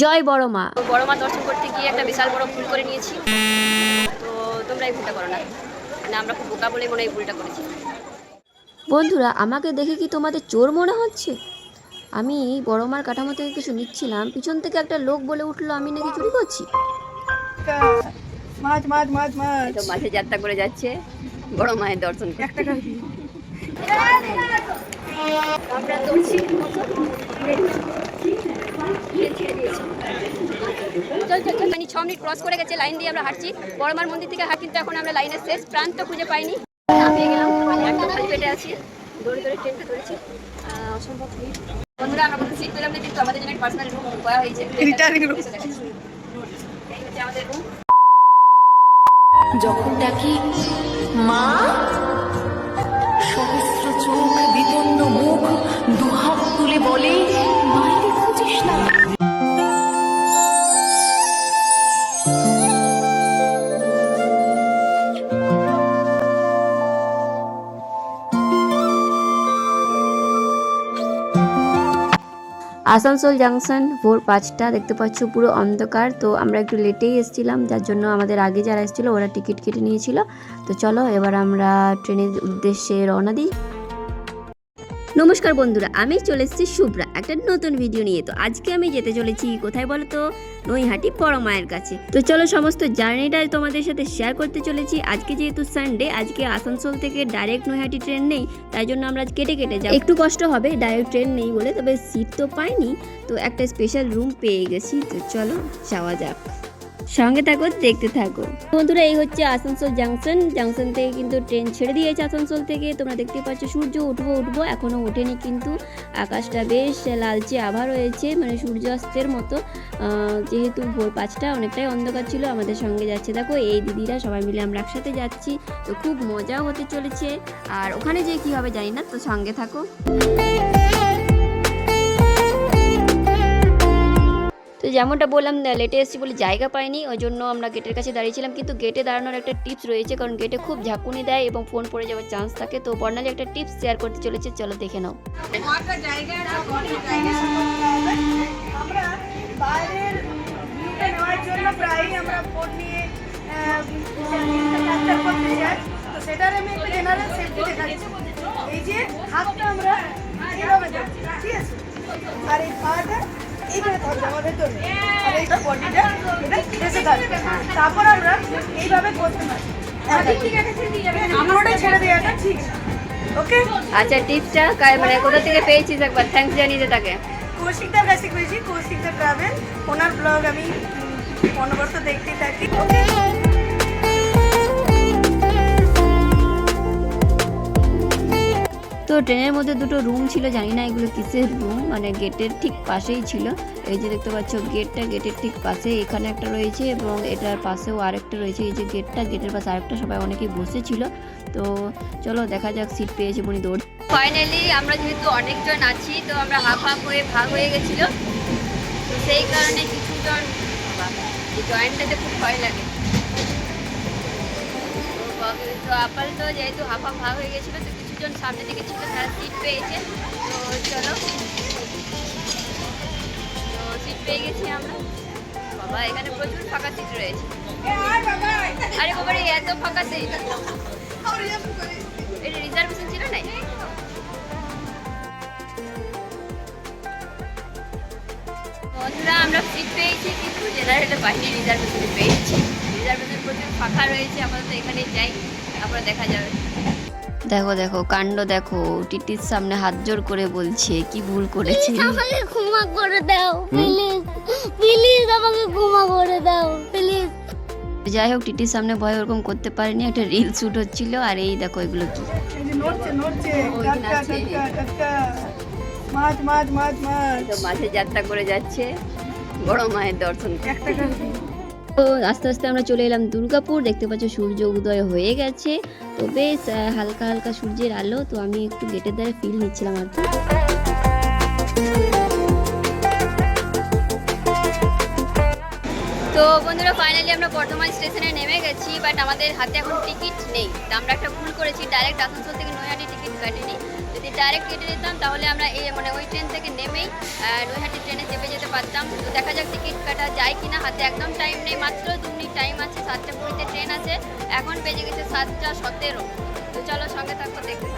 জয় বড় মা। বড় মা দর্শন করতে গিয়ে একটা বিশাল বড় ভুল করে নিয়েছি। তো তোমরা এই ভুলটা করো না। না আমরা খুব বোকা বলে মনে এই ভুলটা করেছি। বন্ধুরা আমাকে দেখে কি তোমাদের চোর মনে হচ্ছে? আমি বড় মার কাঠামো থেকে কিছু নিচ্ছিলাম পিছন থেকে একটা লোক বলে উঠল আমি নাকি চুরি করছি? মাছ মাছ মাছ মাছ। তো মাঝে যাত্রা করে যাচ্ছে। বড় মায়ের দর্শন করতে। আমরা দৌড়ছি ছেড়ে দিয়েছি। চল চল চল। মানে ছ মিনিট ক্রস করে গেছে লাইন দিয়ে আমরা হাঁটছি। বড়মার মন্দির থেকে হাঁট কিন্তু এখন আমরা লাইনের শেষ প্রান্ত খুঁজে পাইনি। পেয়ে গেলাম। একদম খালি পেটে আছি। দৌড়ে দৌড়ে ট্রেনটা ধরেছি। অসম্ভব বন্ধুরা আমরা কোনো সিট পেলাম না কিন্তু আমাদের জন্য পার্সোনাল রুম করা হয়েছে. এই হচ্ছে আমাদের রুম যখন ডাকি মা সহস্র চোখ বিপন্ন মুখ দুহাত তুলে বলে আসানসোল জাংশন ভোর পাঁচটা দেখতে পাচ্ছ পুরো অন্ধকার। তো আমরা একটু লেটেই এসেছিলাম, যার জন্য আমাদের আগে যারা এসেছিল ওরা টিকিট কেটে নিয়েছিল। তো চলো এবার আমরা ট্রেনের উদ্দেশ্যে রওনা দিই। নমস্কার বন্ধুরা, আমি চলে এসেছি শুভ্রা, একটা নতুন ভিডিও নিয়ে। তো আজকে আমি যেতে চলেছি, কোথায় বলো তো? নৈহাটি বড় মায়ের কাছে। তো চলো সমস্ত জার্নিটা তোমাদের সাথে শেয়ার করতে চলেছি। আজকে যেহেতু সানডে আজকে আসানসোল থেকে ডাইরেক্ট নৈহাটি ট্রেন নেই, তাই জন্য আমরা আজ কেটে কেটে যাই একটু কষ্ট হবে ডাইরেক্ট ট্রেন নেই বলে, তবে সিট তো পাইনি, তো একটা স্পেশাল রুম পেয়ে গেছি। তো চলো যাওয়া যাক। সঙ্গে থাকো, দেখতে থাকো। বন্ধুরা, এই হচ্ছে আসানসোল জাংশন। জাংশন থেকে কিন্তু ট্রেন ছেড়ে দিয়েছে আসানসোল থেকে। তোমরা দেখতে পাচ্ছ, সূর্য উঠবো উঠবো, এখনও ওঠেনি কিন্তু। আকাশটা বেশ লালচে আভা রয়েছে মানে সূর্যাস্তের মতো। যেহেতু ভোর পাঁচটা, অনেকটাই অন্ধকার ছিল, আমাদের সঙ্গে যাচ্ছে। দেখো, এই দিদিরা সবাই মিলে আমরা একসাথে যাচ্ছি। তো খুব মজাও হতে চলেছে। আর ওখানে যে কী হবে জানি না, তো সঙ্গে থাকো। তো যেমনটা বললাম লেটে এসেছি বলে জায়গা পাইনি, ওই জন্য আমরা গেটের কাছে দাঁড়িয়েছিলাম। কিন্তু গেটে দাঁড়ানোর একটা টিপস রয়েছে, কারণ গেটে খুব ঝাঁকুনি দেয় এবং ফোন পড়ে যাওয়ার চান্স থাকে। তো বর্ণালী একটা টিপস শেয়ার করতে চলেছে, চলো দেখে নাও। আর এই পাটা এইভাবে থাকবে আমাদের ধরে আর এই বডিটা এটা ফেসে থাকবে। তারপর আমরা এইভাবে করতে পারি। আমরা ওটা ছেড়ে দেওয়াটা ঠিক ওকে? আচ্ছা টিপসটা মানে কোথা থেকে পেয়েছিস একবার? থ্যাংক জানিয়ে দে তাকে। কৌশিকদার কাছে পেয়েছি কৌশিকদার ট্রাভেল। ওনার ব্লগ আমি অনবরত দেখতে থাকি। ট্রেনের মধ্যে দুটো রুম ছিল, জানি না এগুলো কিসের রুম মানে গেটের ঠিক পাশেই ছিল। এই যে দেখতে পাচ্ছ গেটটা গেটের ঠিক পাশে, এখানে একটা রয়েছে এবং এটার পাশেও আরেকটা রয়েছে। এই যে গেটটা গেটের পাশে আরেকটা সবাই অনেকেই বসেছিল। তো চলো দেখা যাক সিট পেয়েছে বনি দৌড়। ফাইনালি আমরা যেহেতু অনেকজন আছি, তো আমরা হাফ হাফ হয়ে ভাগ হয়ে গেছিল। তো সেই কারণে কিছুজন জয়েন্টটাতে খুব ভয় লাগে। তো আপাতত যেহেতু হাফ হাফ ভাগ হয়ে গেছিল, তো কিছুজন সামনে দিকে ছিল তারা সিট পেয়েছে। তো চলো। তো সিট পেয়ে গেছি আমরা। বাবা এখানে প্রচুর ফাঁকা সিট রয়েছে। আরে বাবা রে, এত ফাঁকা সিট এটা রিজার্ভেশন ছিল না? বন্ধুরা আমরা সিট পেয়েছি কিন্তু জেনারেলে বাইরে রিজার্ভেশনে পেয়েছি। রিজার্ভেশন প্রচুর ফাঁকা রয়েছে আপাতত এখানে যাই তারপরে দেখা যাবে। দেখো দেখো কাণ্ড দেখো। টিটির সামনে হাত জোর করে বলছে কি ভুল করেছে আমাকে ক্ষমা করে দাও প্লিজ প্লিজ আমাকে ক্ষমা করে দাও প্লিজ যাই হোক টিটির সামনে ভয় ওরকম করতে পারেনি একটা রিল শুট হচ্ছিল আর এই দেখো এগুলো কি? মাছ মাছ মাছ মাছ। মাঝে যাত্রা করে যাচ্ছে বড় মায়ের দর্শন একটা তো আস্তে আস্তে আমরা চলে এলাম দুর্গাপুর। দেখতে পাচ্ছ সূর্য উদয় হয়ে গেছে। তো বেশ হালকা হালকা সূর্যের আলো। তো আমি একটু গেটের দ্বারা ফিল নিচ্ছিলাম আর কি। তো বন্ধুরা ফাইনালি আমরা বর্ধমান স্টেশনে নেমে গেছি বাট আমাদের হাতে এখন টিকিট নেই। তো আমরা একটা ভুল করেছি ডাইরেক্ট আসানসোল থেকে নৈহাটি টিকিট কাটিনি। ডাইরেক্ট কেটে নিতাম, তাহলে আমরা এই মানে ওই ট্রেন থেকে নেমেই নৈহাটি ট্রেনে চেপে যেতে পারতাম। তো দেখা যাক টিকিট কাটা যায় কি না হাতে একদম টাইম নেই, মাত্র দু মিনিট টাইম আছে, সাতটা কুড়িতে ট্রেন আছে। এখন বেজে গেছে সাতটা সতেরো। তো চলো সঙ্গে থাকব দেখতে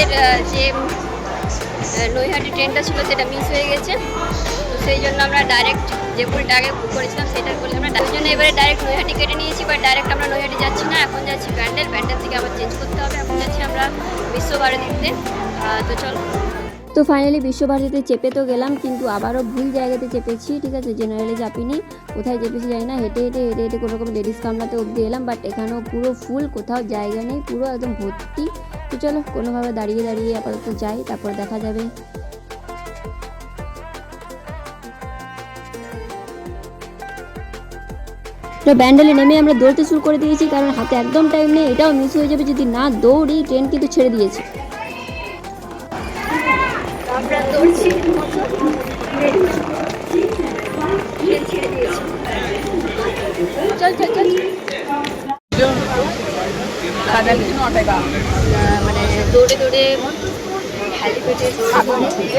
আমাদের যে নৈহাটি ট্রেনটা ছিল সেটা মিস হয়ে গেছে। তো সেই জন্য আমরা ডাইরেক্ট যে ভুলটা আগে বুক করেছিলাম সেটার বলে আমরা ওই জন্য এবারে ডাইরেক্ট নৈহাটি কেটে নিয়েছি বা ডাইরেক্ট আমরা নৈহাটি যাচ্ছি না, এখন যাচ্ছি ব্যান্ডেল ব্যান্ডেল থেকে আবার চেঞ্জ করতে হবে। এখন যাচ্ছি আমরা বিশ্বভারতীতে। দিনতে তো চলো। তো ফাইনালি বিশ্বভারতীতে চেপে তো গেলাম, কিন্তু আবারও ভুল জায়গাতে চেপেছি, ঠিক আছে? জেনারেলে চাপিনি, কোথায় চেপেছি জানি না, হেঁটে হেঁটে হেঁটে হেঁটে কোনো রকম লেডিস কামলাতে অবধি এলাম বাট এখানেও পুরো ফুল কোথাও জায়গা নেই, পুরো একদম ভর্তি। তো চলো, কোনোভাবে দাঁড়িয়ে দাঁড়িয়ে আপাতত যাই, তারপর দেখা যাবে। তো ব্যান্ডেলে নেমে আমরা দৌড়তে শুরু করে দিয়েছি, কারণ হাতে একদম টাইম নেই, এটাও মিস হয়ে যাবে যদি না দৌড়ি ট্রেন কিন্তু ছেড়ে দিয়েছে। চল চল চল। মানে দৌড়ে দৌড়ে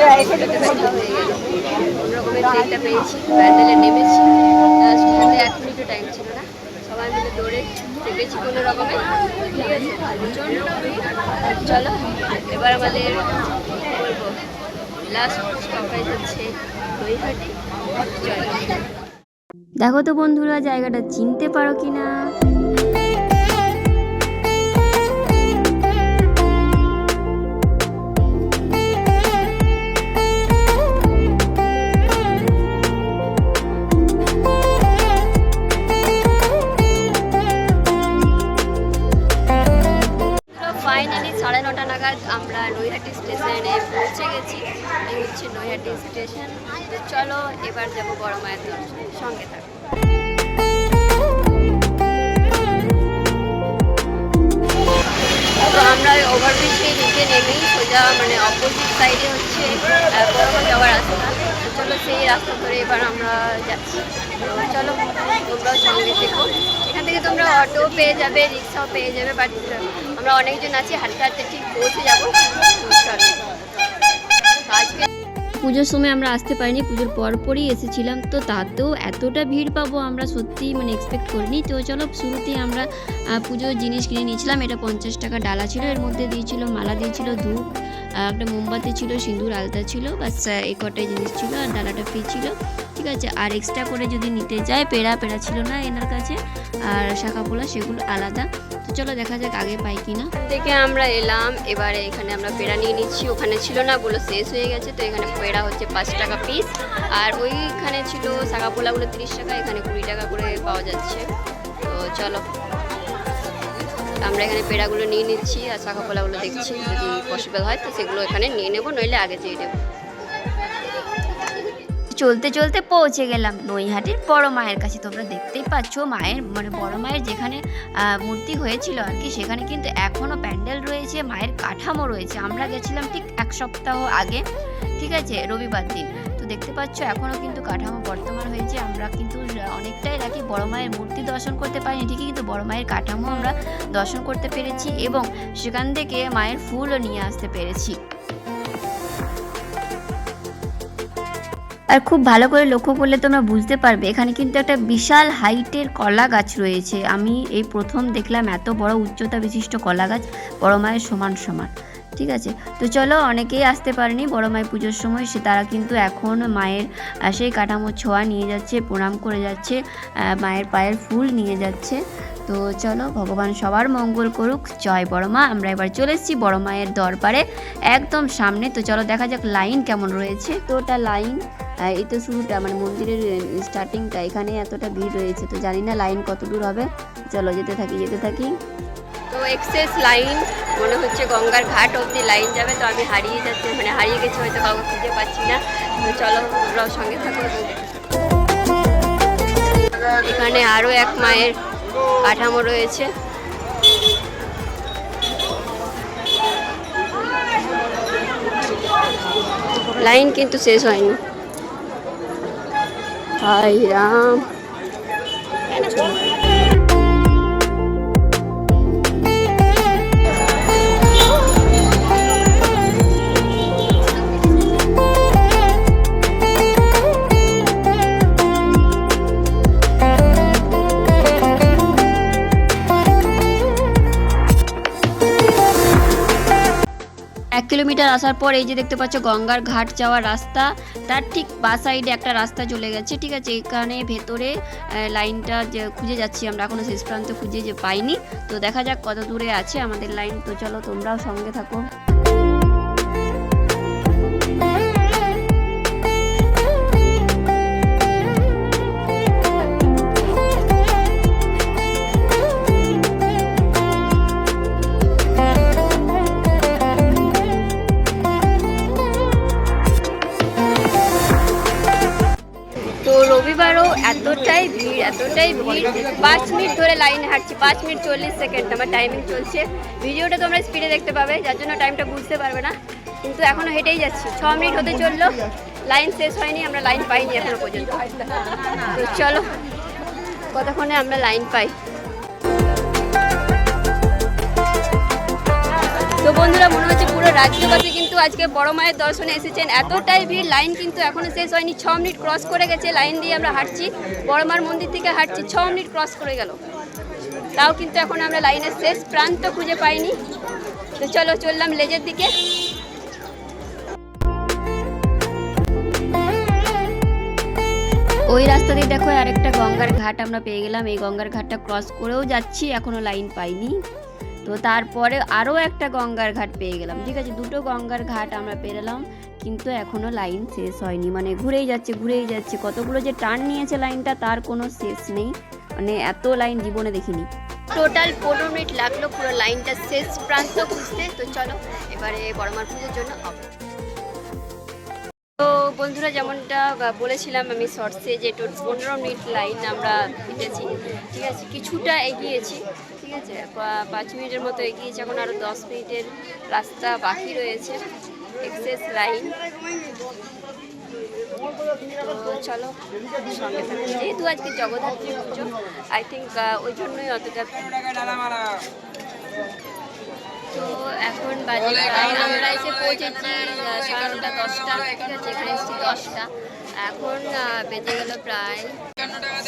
হয়ে কোনো রকমের ট্রেনটা পেয়েছি ব্যান্ডেলে নেমেছি। হাতে এক মিনিটও টাইম ছিল না। সবাই মিলে দৌড়ে চেপেছি কোনো রকমে। ঠিক আছে চলো এবার আমাদের দেখো তো বন্ধুরা জায়গাটা চিনতে পারো কি না নাগাদ আমরা নৈহাটি স্টেশনে পৌঁছে গেছি। এই হচ্ছে নৈহাটি স্টেশন। তো চলো, এবার যাব বড় মায়ের দর্শন। সঙ্গে থাকো। তো আমরা নিচে সোজা মানে সাইডে হচ্ছে যাওয়ার চলো, সেই এবার আমরা যাচ্ছি। চলো এখান থেকে তোমরা অটো পেয়ে যাবে, রিক্সাও পেয়ে যাবে বাট আমরা অনেকজন আছি, হাঁটতে হাঁটতে ঠিক পৌঁছে যাব। পুজোর সময় আমরা আসতে পারিনি, পুজোর পরপরই এসেছিলাম, তো তাতেও এতটা ভিড় পাবো আমরা সত্যি মানে এক্সপেক্ট করিনি। তো চলো, শুরুতেই আমরা পুজোর জিনিস কিনে নিয়েছিলাম, এটা পঞ্চাশ টাকা ডালা ছিল, এর মধ্যে দিয়েছিল, মালা দিয়েছিল, ধূপ একটা মোমবাতি ছিল, সিঁদুর, আলতা ছিল বাস এই কটাই জিনিস ছিল, আর ডালাটা ফ্রি ছিল। ঠিক আছে, আর এক্সট্রা করে যদি নিতে যায়, পেড়া পেড়া ছিল না এনার কাছে, আর শাখা পোলা সেগুলো আলাদা। তো চলো দেখা যাক আগে পাই কিনা। থেকে আমরা এলাম, এবারে এখানে আমরা পেড়া নিয়ে নিচ্ছি, ওখানে ছিল না বলে শেষ হয়ে গেছে, তো এখানে পেড়া হচ্ছে পাঁচ টাকা পিস আর ওইখানে ছিল শাখা পোলাগুলো তিরিশ টাকা, এখানে কুড়ি টাকা করে পাওয়া যাচ্ছে। তো চলো, আমরা এখানে পেড়াগুলো নিয়ে নিচ্ছি, আর শাখা পোলাগুলো দেখছি যদি পসিবল হয়, তো সেগুলো এখানে নিয়ে নেব, নইলে আগে যেয়ে নেব। চলতে চলতে পৌঁছে গেলাম নৈহাটির বড় মায়ের কাছে। তোমরা দেখতেই পাচ্ছ মায়ের মানে বড় মায়ের যেখানে মূর্তি হয়েছিল আর কি, সেখানে কিন্তু এখনও প্যান্ডেল রয়েছে, মায়ের কাঠামো রয়েছে। আমরা গেছিলাম ঠিক এক সপ্তাহ আগে, ঠিক আছে, রবিবার দিন। তো দেখতে পাচ্ছ এখনও কিন্তু কাঠামো বর্তমান হয়েছে। আমরা কিন্তু অনেকটাই রাখি বড় মায়ের মূর্তি দর্শন করতে পারিনি, ঠিকই কিন্তু বড় মায়ের কাঠামো আমরা দর্শন করতে পেরেছি এবং সেখান থেকে মায়ের ফুলও নিয়ে আসতে পেরেছি। আর খুব ভালো করে লক্ষ্য করলে তোমরা বুঝতে পারবে, এখানে কিন্তু একটা বিশাল হাইটের কলা গাছ রয়েছে। আমি এই প্রথম দেখলাম এত বড় উচ্চতা বিশিষ্ট কলা গাছ, বড় মায়ের সমান সমান, ঠিক আছে? তো চলো, অনেকেই আসতে পারেনি বড় মায়ের পুজোর সময়, সে তারা কিন্তু এখন মায়ের সেই কাঠামোর ছোঁয়া নিয়ে যাচ্ছে, প্রণাম করে যাচ্ছে মায়ের পায়ের ফুল নিয়ে যাচ্ছে। তো চলো, ভগবান সবার মঙ্গল করুক, জয় বড় মা। আমরা এবার চলে এসেছি বড় মায়ের দরবারে, একদম সামনে। তো চলো, দেখা যাক লাইন কেমন রয়েছে। তো ওটা লাইন। এই তো শুরুটা মানে মন্দিরের স্টার্টিংটা এখানে এতটা ভিড় রয়েছে, তো জানি না লাইন কত দূর হবে। চলো যেতে থাকি যেতে থাকি। তো এক্সেস লাইন মনে হচ্ছে গঙ্গার ঘাট অবধি লাইন যাবে, তো আমি হারিয়ে যাচ্ছি মানে হারিয়ে গেছি, হয়তো কাউকে খুঁজে পাচ্ছি না। তো চলো, তোমরাও সঙ্গে থাকো। এখানে আরও এক মায়ের কাঠামো রয়েছে। লাইন কিন্তু শেষ হয়নি। হাই রাম আসার পর এই যে দেখতে পাচ্ছ গঙ্গার ঘাট যাওয়ার রাস্তা, তার ঠিক বা সাইডে একটা রাস্তা চলে গেছে, ঠিক আছে? এখানে ভেতরে লাইনটা যে খুঁজে যাচ্ছি আমরা, এখনও শেষ প্রান্ত খুঁজে যে পাইনি। তো দেখা যাক কত দূরে আছে আমাদের লাইন। তো চলো তোমরাও সঙ্গে থাকো। এতটাই ভিড়। পাঁচ মিনিট ধরে লাইনে হাঁটছি, পাঁচ মিনিট চল্লিশ সেকেন্ড আমার টাইমিং চলছে। ভিডিওটা তোমরা স্পিডে দেখতে পাবে, যার জন্য টাইমটা বুঝতে পারবে না। কিন্তু এখনও হেঁটেই যাচ্ছি, ছ মিনিট হতে চলল। লাইন শেষ হয়নি, আমরা লাইন পাইনি এখনও পর্যন্ত। তো চলো, কতক্ষণে আমরা লাইন পাই? তো বন্ধুরা, মনে হচ্ছে পুরো রাজ্যবাসী কিন্তু আজকে বড় মায়ের দর্শনে এসেছেন। এতটাই ভিড়, লাইন কিন্তু এখনও শেষ হয়নি। ছ মিনিট ক্রস করে গেছে, লাইন দিয়ে আমরা হাঁটছি। বড় মার মন্দির থেকে হাঁটছি, ছ মিনিট ক্রস করে গেল। তাও কিন্তু এখন আমরা লাইনের শেষ প্রান্ত খুঁজে পাইনি। তো চলো, চললাম লেজের দিকে। ওই রাস্তা দিয়ে দেখো, আরেকটা গঙ্গার ঘাট আমরা পেয়ে গেলাম। এই গঙ্গার ঘাটটা ক্রস করেও যাচ্ছি, এখনও লাইন পাইনি। তো তারপরে আরও একটা গঙ্গার ঘাট পেয়ে গেলাম। ঠিক আছে, দুটো গঙ্গার ঘাট আমরা পেরোলাম, কিন্তু এখনও লাইন শেষ হয়নি। মানে ঘুরেই যাচ্ছে ঘুরেই যাচ্ছে। কতগুলো যে টার্ন নিয়েছে লাইনটা, তার কোনো শেষ নেই। মানে এত লাইন জীবনে দেখিনি। টোটাল পনেরো মিনিট লাগল পুরো লাইনটা শেষ প্রান্ত খুঁজতে তো চলো, এবারে বড়মার পুজোর জন্য তো বন্ধুরা, যেমনটা বলেছিলাম আমি শর্টসে যে পনেরো মিনিট লাইন আমরা হেঁটেছি ঠিক আছে, কিছুটা এগিয়েছি। ঠিক আছে পাঁচ মিনিটের মতো এগিয়েছি এখন আরও দশ মিনিটের রাস্তা বাকি রয়েছে এক্সেস লাইন। তো চলো সঙ্গে যেহেতু আজকে জগদ্ধাত্রী পুজো আই থিঙ্ক ওই জন্যই অতটা তো এখন বাজে আমরা এসে পৌঁছেছি সাড়ে নটা দশটা ঠিক আছে? এখানে এসেছি দশটা। এখন বেজে গেল প্রায়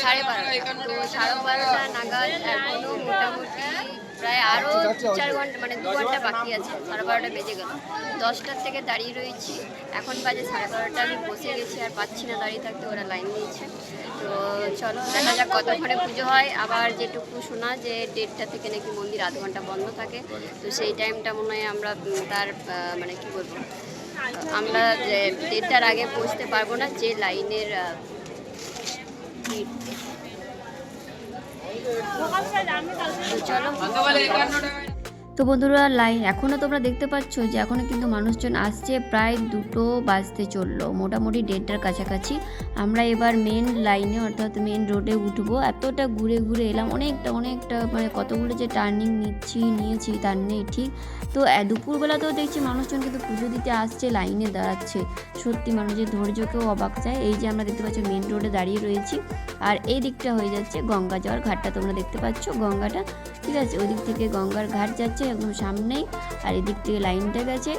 সাড়ে বারোটা। তো সাড়ে বারোটা নাগাদ এখনও মোটামুটি প্রায় আরও চার ঘণ্টা মানে দু ঘণ্টা বাকি আছে সাড়ে বারোটা বেজে গেল। দশটার থেকে দাঁড়িয়ে রয়েছি। এখন বাজে সাড়ে বারোটা আমি বসে গেছি আর পাচ্ছি না দাঁড়িয়ে থাকতে ওরা লাইন দিয়েছে তো চলো দেখা যাক কতক্ষণে পুজো হয়। আবার যেটুকু শোনা যে দেড়টা থেকে নাকি মন্দির আধ ঘণ্টা বন্ধ থাকে তো সেই টাইমটা মনে হয় আমরা তার মানে কি বলব আমরা যে দেড়টার আগে পৌঁছতে পারব না যে লাইনের তো বন্ধুরা লাইন এখনও তোমরা দেখতে পাচ্ছ যে এখনও কিন্তু মানুষজন আসছে, প্রায় দুটো বাজতে চলল, মোটামুটি দেড়টার কাছাকাছি। আমরা এবার মেন লাইনে অর্থাৎ মেন রোডে উঠবো। এতটা ঘুরে ঘুরে এলাম, অনেকটা অনেকটা মানে কতগুলো যে টার্নিং নিচ্ছি, নিয়েছি, তার নেই, ঠিক। তো দুপুরবেলাতেও দেখছি মানুষজন কিন্তু পুজো দিতে আসছে, লাইনে দাঁড়াচ্ছে। সত্যি মানুষের ধৈর্যকেও অবাক যায় এই যে আমরা দেখতে পাচ্ছি মেন রোডে দাঁড়িয়ে রয়েছি। আর এই দিকটা হয়ে যাচ্ছে গঙ্গা যাওয়ার ঘাটটা তোমরা দেখতে পাচ্ছ। গঙ্গাটা, ঠিক আছে, ওদিক থেকে গঙ্গার ঘাট যাচ্ছে একদম সামনেই। আর এদিক থেকে লাইনটা গেছে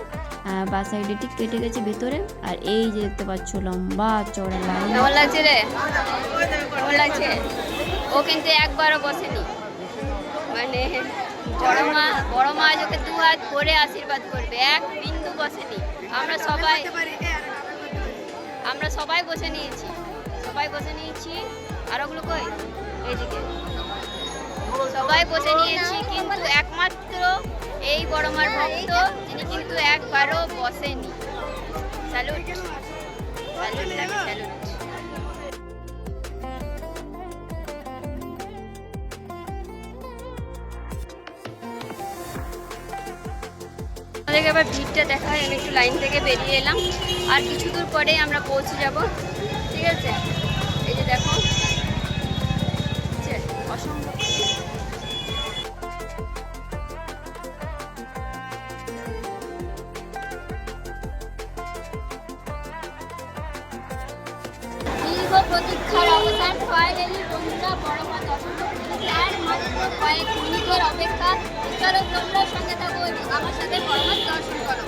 বা সাইডে ঠিক কেটে গেছে ভেতরে। আর এই যে দেখতে পাচ্ছ, লম্বা চড়া লাইন। লাগছে রে? ও কিন্তু একবারও বসেনি। মানে বড় মা বড় মা আজ দু হাত করে আশীর্বাদ করবে এক বিন্দু বসেনি। আমরা সবাই আমরা সবাই বসে নিয়েছি সবাই বসে নিয়েছি। আর ওগুলো কই? এইদিকে। সবাই বসে নিয়েছি কিন্তু একমাত্র এই বড়মার ভক্ত যিনি কিন্তু একবারও বসেনি। স্যালুট স্যালুট স্যালুট তোমাদেরকে আবার ভিড়টা দেখা হয় আমি একটু লাইন থেকে বেরিয়ে এলাম। আর কিছু দূর পরেই আমরা পৌঁছে যাব। ঠিক আছে? এই যে দেখো। প্রতীক্ষার অপেক্ষা। চলো তোমরা সঙ্গে থাকো এবং আমার সাথে বড় দর্শন করো।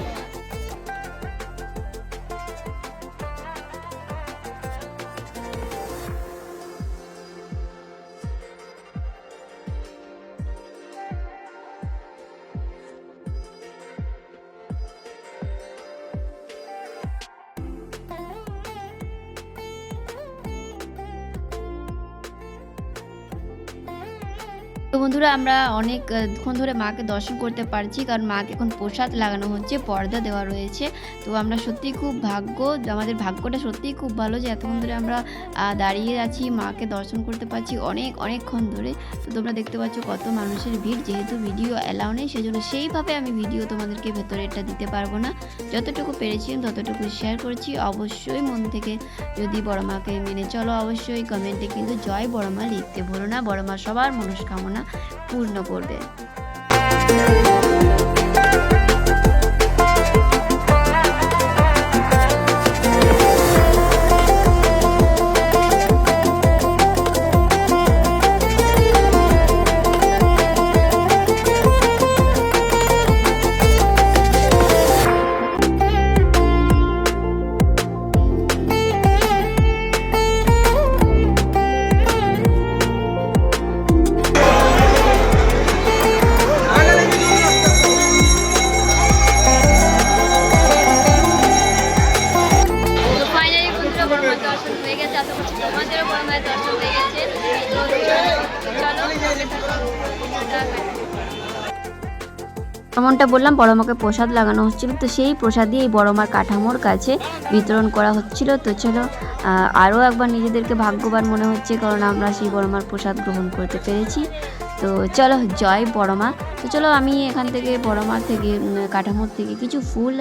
বন্ধুরা, আমরা অনেকক্ষণ ধরে মাকে দর্শন করতে পারছি, কারণ মাকে এখন প্রসাদ লাগানো হচ্ছে, পর্দা দেওয়া রয়েছে। তো আমরা সত্যিই খুব ভাগ্য, আমাদের ভাগ্যটা সত্যিই খুব ভালো যে এতক্ষণ ধরে আমরা দাঁড়িয়ে আছি, মাকে দর্শন করতে পারছি অনেক, অনেকক্ষণ ধরে। তো তোমরা দেখতে পাচ্ছ কত মানুষের ভিড়, যেহেতু ভিডিও অ্যালাউ নেই, সেজন্য সেইভাবে আমি ভিডিও তোমাদেরকে ভেতরে এটা দিতে পারব না। যতটুকু পেরেছি, আমি ততটুকু শেয়ার করেছি। অবশ্যই মন থেকে যদি বড় মাকে মেনে চলো, অবশ্যই কমেন্টে কিন্তু জয় বড় মা লিখতে ভুলো না। বড় মা সবার মনস্কামনা। পূর্ণ করবে। বললাম, বড় মাকে প্রসাদ লাগানো হচ্ছিল। তো সেই প্রসাদই এই বড় মার কাঠামোর কাছে বিতরণ করা হচ্ছিল। তো চলো আরও একবার নিজেদেরকে ভাগ্যবান মনে হচ্ছে, কারণ আমরা সেই বড় মার প্রসাদ গ্রহণ করতে পেরেছি। তো চলো, জয় বড় মা। তো চলো, আমি এখান থেকে, বড় মার থেকে কাঠামোর থেকে কিছু ফুল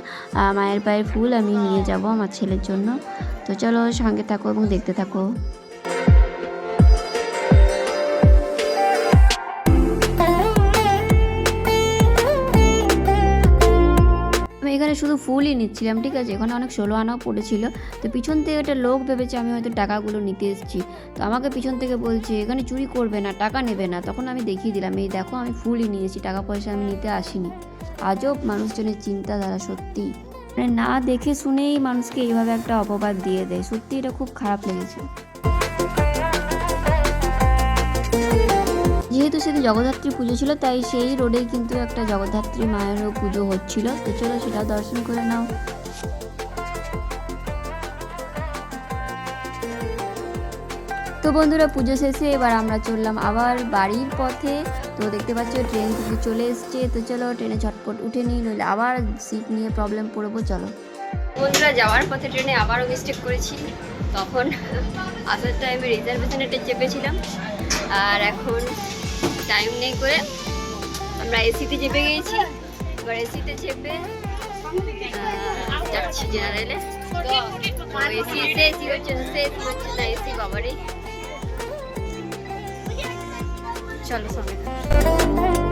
মায়ের পায়ের ফুল আমি নিয়ে যাব আমার ছেলের জন্য। তো চলো, সঙ্গে থাকো এবং দেখতে থাকো। এখানে শুধু ফুলই নিচ্ছিলাম, ঠিক আছে? এখানে অনেক ষোলো আনাও পড়েছিল। তো পিছন থেকে একটা লোক ভেবেছে আমি হয়তো টাকাগুলো নিতে এসেছি। তো আমাকে পিছন থেকে বলছে, এখানে চুরি করবে না, টাকা নেবে না। তখন আমি দেখিয়ে দিলাম, এই দেখো, আমি ফুলই নিয়েছি, টাকা পয়সা আমি নিতে আসিনি। আজব মানুষজনের চিন্তাধারা, সত্যি। মানে না দেখে শুনেই মানুষকে এইভাবে একটা অপবাদ দিয়ে দেয়। সত্যি এটা খুব খারাপ লেগেছে। যেহেতু সেদিন জগদ্ধাত্রী পুজো ছিল, তাই সেই রোডেই কিন্তু একটা জগদ্ধাত্রী মায়েরও পুজো হচ্ছিল। তো চলো সেটাও দর্শন করে নাও। তো বন্ধুরা, পুজো শেষে এবার আমরা চললাম আবার বাড়ির পথে। তো দেখতে পাচ্ছ, ট্রেন কিন্তু চলে এসছে। তো চলো ট্রেনে ঝটপট উঠে নিই, নইলে আবার সিট নিয়ে প্রবলেম পড়ব, চলো। বন্ধুরা, যাওয়ার পথে ট্রেনে আবারও মিস্টেক করেছি। তখন আসার টাইমে রিজার্ভেশনে চেপেছিলাম। আর এখন টাইম নেই করে আমরা এসিতে চেপে গিয়েছি এবার এসিতে চেপে যাচ্ছি জেনারেলে এসি এসে এসি হচ্ছে না সে এসি হচ্ছে না এসি বাবারই। চলো সঙ্গে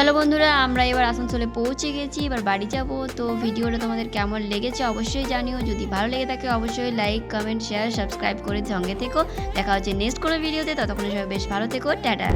চলো বন্ধুরা, আমরা এবার আসানসোলে পৌঁছে গেছি, এবার বাড়ি যাব। তো ভিডিওটা তোমাদের কেমন লেগেছে অবশ্যই জানিও। যদি ভালো লেগে থাকে অবশ্যই লাইক কমেন্ট শেয়ার সাবস্ক্রাইব করে সঙ্গে থেকো। দেখা হচ্ছে নেক্সট কোনো ভিডিওতে ততক্ষণ সবাই বেশ ভালো থেকো, টাটা।